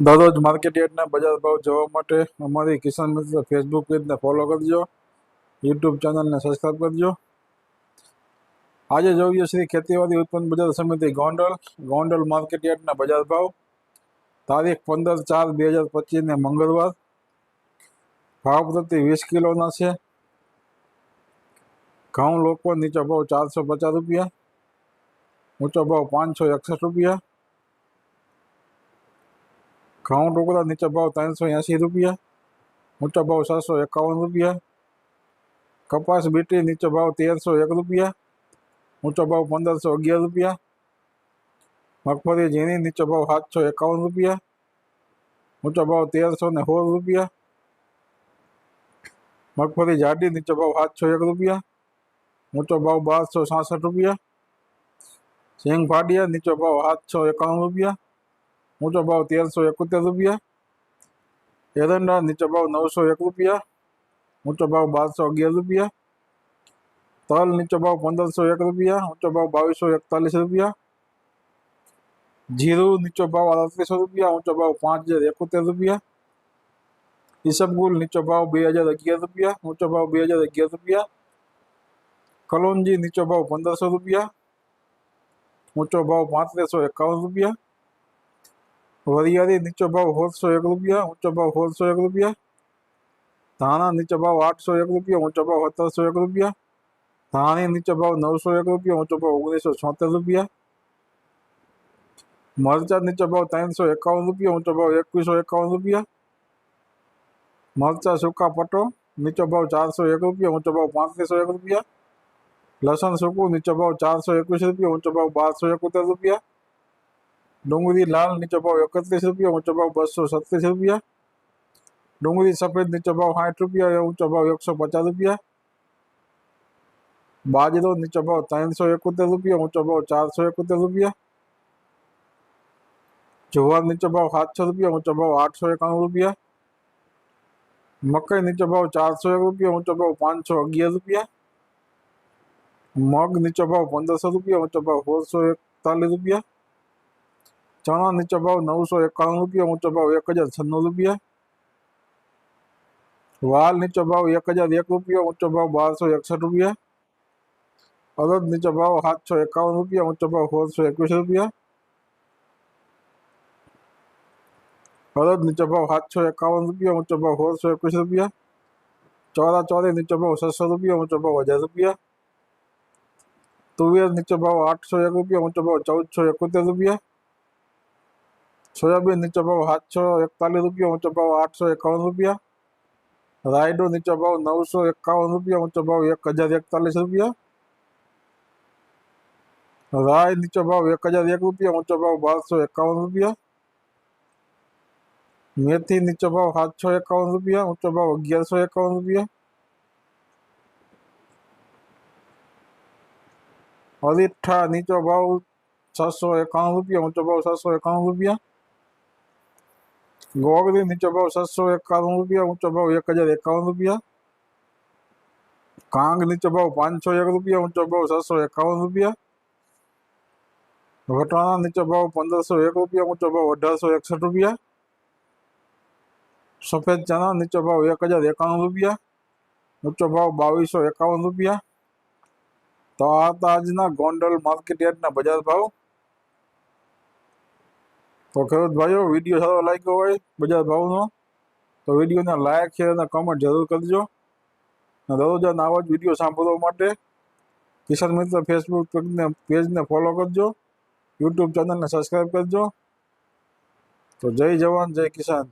દરરોજ માર્કેટ યાર્ડના બજાર ભાવ જોવા માટે અમારી કિસાન મિત્ર ફેસબુક પેજને ફોલો કરજો યુટ્યુબ ચેનલને સબસ્ક્રાઈબ કરજો આજે જોઈએ શ્રી ખેતીવાડી ઉત્પન્ન બજાર સમિતિ ગોંડલ ગોંડલ માર્કેટ યાર્ડના બજાર ભાવ તારીખ પંદર ચાર બે હજાર પચીસને મંગળવાર ભાવ પ્રતિ વીસ કિલોના છે ઘઉં લોકો નીચો ભાવ ચારસો પચાસ રૂપિયા ઊંચો ભાવ પાંચસો એકસઠ રૂપિયા ઘઉં ટુકડા નીચે ભાવ ત્રણસો એંસી રૂપિયા ઊંચો ભાવ સાતસો એકાવન રૂપિયા કપાસ બીટી નીચો ભાવ તેરસો એક રૂપિયા ઊંચો ભાવ પંદરસો અગિયાર રૂપિયા મગફળી ઝીણી નીચો ભાવ સાતસો એકાવન રૂપિયા ઊંચો ભાવ તેરસો ને સોળ રૂપિયા મગફળી જાડી નીચો ભાવ સાતસો એક રૂપિયા ઊંચો ભાવ બારસો સાસઠ રૂપિયા સિંગ ફાડિયા નીચો ભાવ સાતસો એકાવન રૂપિયા ઊંચો ભાવ તેરસો એકોતેર રૂપિયા એરંડા નીચો ભાવ નવસો એક રૂપિયા ઊંચો ભાવ બારસો અગિયાર રૂપિયા તલ નીચો ભાવ પંદરસો એક રૂપિયા ઊંચો ભાવ બાવીસો એકતાલીસ રૂપિયા જીરું નીચો ભાવ અડત્રીસો રૂપિયા ઊંચો ભાવ પાંચ હજાર એકોતેર રૂપિયા ઈસબગુલ નીચો ભાવ બે હજાર અગિયાર રૂપિયા ઊંચો ભાવ બે હજાર અગિયાર રૂપિયા કલોંજી નીચો ભાવ પંદરસો રૂપિયા ઊંચો ભાવ પાંત્રીસો એકાવન રૂપિયા વરિયાળી નીચો ભાવ સોળસો એક રૂપિયા ઊંચો ભાવ સોળસો એક રૂપિયા ધાણા નીચો ભાવ આઠસો એક રૂપિયા ઊંચો ભાવ સત્તરસો એક રૂપિયા ધાણી નીચો ભાવ નવસો એક રૂપિયા ઊંચો ભાવ ઓગણીસો છોતેર રૂપિયા મરચાં નીચો ભાવ ત્રણસો એકાવન રૂપિયા ઊંચો ભાવ એકવીસો એકાવન રૂપિયા મરચાં સૂકા પટો નીચો ભાવ ચારસો એક રૂપિયા ઊંચો ભાવ પાંત્રીસો એક રૂપિયા લસણ સૂકું નીચો ભાવ ચારસો એકવીસ રૂપિયા ઊંચો ભાવ બારસો એકોતેર રૂપિયા ડુંગળી લાલ નીચો ભાવ એકત્રીસ રૂપિયા ઊંચો ભાવ બસો સત્રીસ રૂપિયા ડુંગળી સફેદ નીચો ભાવ સાઠ રૂપિયા ઊંચો ભાવ એકસો પચાસ રૂપિયા બાજરો નીચો ભાવ ત્રણસો એકોતેર રૂપિયા ઊંચો ભાવ ચારસો એકોતેર રૂપિયા જુવાર નીચો ભાવ સાતસો રૂપિયા ઊંચો ભાવ આઠસો એકાણું રૂપિયા મકાઈ નીચો ભાવ ચારસો એક રૂપિયા ઊંચો ભાવ પાંચસો અગિયાર રૂપિયા મગ નીચો ભાવ પંદરસો રૂપિયા ઊંચો ભાવ સોળસો એકતાલીસ રૂપિયા ચણા નીચો ભાવ નવસો એકાણું રૂપિયા ઊંચો ભાવ એક હજાર છન્નું રૂપિયા વાલ નીચો ભાવ એક હજાર એક રૂપિયા ઊંચો ભાવ બારસો એકસઠ રૂપિયા અડદ નીચો ભાવ સાતસો એકાવન રૂપિયા ઊંચો ભાવ સોળસો એકવીસ રૂપિયા અડદ નીચો ભાવ સાતસો એકાવન રૂપિયા ઊંચો ભાવ સોળસો એકવીસ રૂપિયા ચોરા ચોરી નીચો ભાવ છસો રૂપિયા ઊંચો ભાવ હજાર રૂપિયા તુવેર નીચો ભાવ આઠસો એક રૂપિયા ઊંચો ભાવ ચૌદસો એકોતેર રૂપિયા સોયાબીન નીચો ભાવ સાતસો એકતાલીસ રૂપિયા ઊંચો ભાવ આઠસો એકાવન રૂપિયા રાયડો નીચો ભાવ નવસો એકાવન રૂપિયા ઊંચો ભાવ એક હજાર એકતાલીસ રૂપિયા રાય નીચો ભાવ એક હજાર એક રૂપિયા ઊંચો ભાવ બારસો એકાવન રૂપિયા મેથી નીચો ભાવ સાતસો એકાવન રૂપિયા ઊંચો ભાવ અગિયારસો એકાવન રૂપિયા અરીઠા નીચો ભાવ છસો એકાણું રૂપિયા ઊંચો ભાવ છસો એકાણું રૂપિયા ગોગરી નીચો ભાવ છસો એકાણું રૂપિયા ઊંચો ભાવ એક હજાર એકાવન રૂપિયા કાંગ નીચો ભાવ પાંચસો એક રૂપિયા ઊંચો ભાવ છસો એકાવન રૂપિયા વટાણા નીચો ભાવ પંદરસો એક રૂપિયા ઊંચો ભાવ અઢારસો એકસઠ રૂપિયા સફેદ ચણા નીચો ભાવ એક હજાર એકાણું રૂપિયા ઊંચો ભાવ બાવીસો એકાવન રૂપિયા તો આ હતા આજના ગોંડલ માર્કેટ યાર્ડના બજાર ભાવ તો ખેડૂત ભાઈઓ, વીડિયો સારો લાગ્યો હોય, બજાર ભાવનો, તો વિડીયોને લાયક છે અને કમેન્ટ જરૂર કરજો. અને દરરોજ આવા જ વીડિયો સાંભળવા માટે કિસાન મિત્ર ફેસબુક પેજને પેજને ફોલો કરજો. યુટ્યુબ ચેનલને સબસ્ક્રાઈબ કરજો. તો જય જવાન, જય કિસાન.